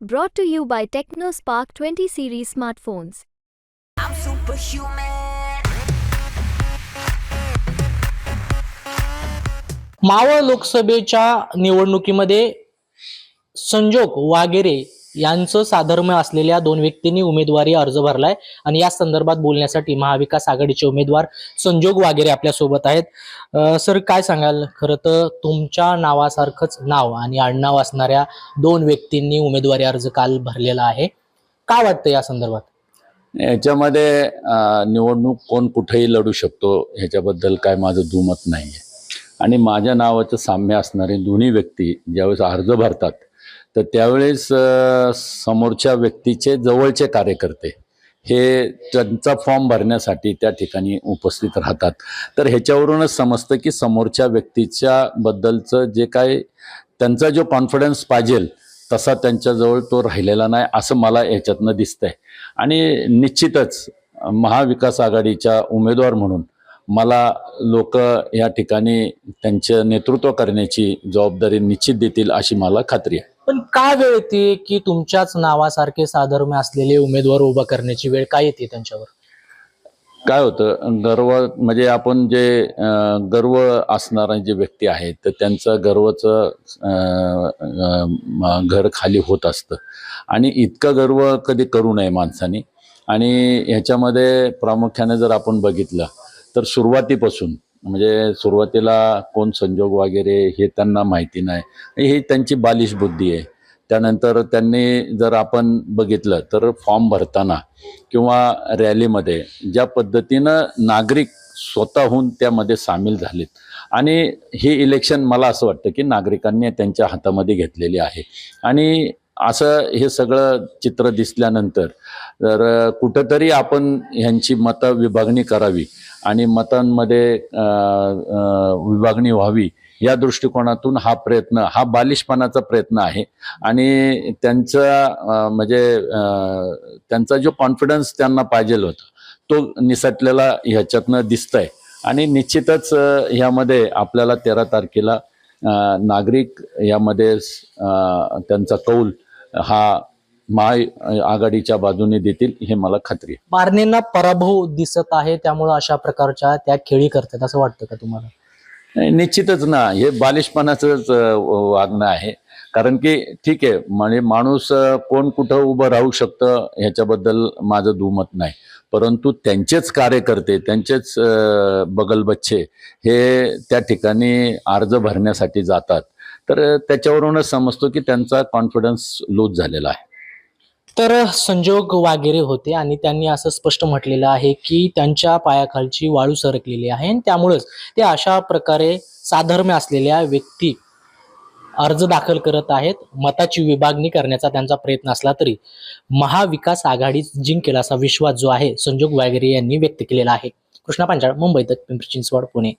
Brought to you by TechnoSpark 20 series smartphones. I'm superhuman. Maval लोकसभेच्या निवडणुकीमध्ये संजोग वागेरे यांचं साधर्म्य असलेल्या दोन व्यक्तींनी उमेदवारी अर्ज भरलाय. आणि या संदर्भात बोलण्यासाठी महाविकास आघाडीचे उमेदवार संजोग वागेरे आपल्यासोबत आहेत सर काय सांगाल? खरं तर तुमच्या नावासारखंच नाव आणि आडनाव असणाऱ्या दोन व्यक्तींनी उमेदवारी अर्ज काल भरलेला आहे. काय वाटतं या संदर्भात? याच्यामध्ये निवडणूक कोण कुठेही लढू शकतो ह्याच्याबद्दल काय माझं दुमत नाही आहे आणि माझ्या नावाचं साम्य असणारे दोन्ही व्यक्ती ज्यावेळेस अर्ज भरतात तर त्यावेळेस समोरच्या व्यक्तीचे जवळचे कार्यकर्ते हे त्यांचा फॉर्म भरण्यासाठी त्या ठिकाणी उपस्थित राहतात. तर ह्याच्यावरूनच समजतं की समोरच्या व्यक्तीच्या बद्दलचं जे काय त्यांचा जो कॉन्फिडन्स पाहिजे तसा त्यांच्याजवळ तो राहिलेला नाही असं मला याच्यातनं दिसतंय. आणि निश्चितच महाविकास आघाडीच्या उमेदवार म्हणून मला लोक या ठिकाणी त्यांचं नेतृत्व करण्याची जबाबदारी निश्चित देतील अशी मला खात्री आहे. का वेळ येते की तुमच्याच नावासारखे साधर्म्य असलेले उमेदवार उभा करण्याची वेळ काय येते त्यांच्यावर? काय होतं गर्व म्हणजे आपण जे गर्व असणारे जे व्यक्ती आहेत तर त्यांचं गर्वचं घर खाली होत असतं. आणि इतकं गर्व कधी करू नये माणसाने. आणि ह्याच्यामध्ये प्रामुख्याने जर आपण बघितलं तर सुरुवातीपासून म्हणजे सुरुवातीला कोण संजोग वगैरे हे त्यांना माहिती नाही. ही त्यांची बालिश बुद्धी आहे. त्यानंतर त्यांनी जर आपण बघितलं तर फॉर्म भरताना किंवा रॅलीमध्ये ज्या पद्धतीनं नागरिक स्वतःहून त्यामध्ये सामील झालेत. आणि हे इलेक्शन मला असं वाटतं की नागरिकांनी त्यांच्या हातामध्ये घेतलेले आहे. आणि असं हे सगळं चित्र दिसल्यानंतर तर कुठंतरी आपण ह्यांची मतं विभागणी करावी. आणि मतांमध्ये विभागणी व्हावी या दृष्टिकोनातून हा प्रयत्न हा बालिशपणाचा प्रयत्न आहे. आणि त्यांचा म्हणजे त्यांचा जो कॉन्फिडन्स त्यांना पाहिजे होता तो निसटलेला ह्याच्यातनं दिसतंय. आणि निश्चितच ह्यामध्ये आपल्याला तेरा तारखेला नागरिक यामध्ये त्यांचा कौल हा महा आघाडीच्या बाजूने देतील हे मला खात्री आहे. बारणेंना पराभव दिसत आहे त्यामुळे अशा प्रकारच्या त्या खेळी करतात असं वाटतं का तुम्हाला? नाही, निश्चितच ना. हे बालिशपणाचंच वागणं आहे. कारण की ठीक आहे म्हणजे माणूस कोण कुठं उभं राहू शकतं ह्याच्याबद्दल माझं दुमत नाही. परंतु त्यांचेच कार्यकर्ते त्यांचेच बगलबच्चे हे त्या ठिकाणी अर्ज भरण्यासाठी जातात. तर त्याच्यावरूनच समजतो की त्यांचा कॉन्फिडन्स लूज झालेला आहे. तर संजोग वागेरे होते आणि त्यांनी असं स्पष्ट म्हटलेलं आहे की त्यांच्या पायाखालची वाळू सरकलेली आहे आणि त्यामुळेच ते अशा प्रकारे साधर्म्य असलेल्या व्यक्ती अर्ज दाखल करत आहेत. मताची विभागणी करण्याचा त्यांचा प्रयत्न असला तरी महाविकास आघाडी जिंकेल असा विश्वास जो आहे संजोग वागेरे यांनी व्यक्त केलेला आहे. कृष्णा पांचाळ मुंबई तक पिंपरी चिंचवड पुणे.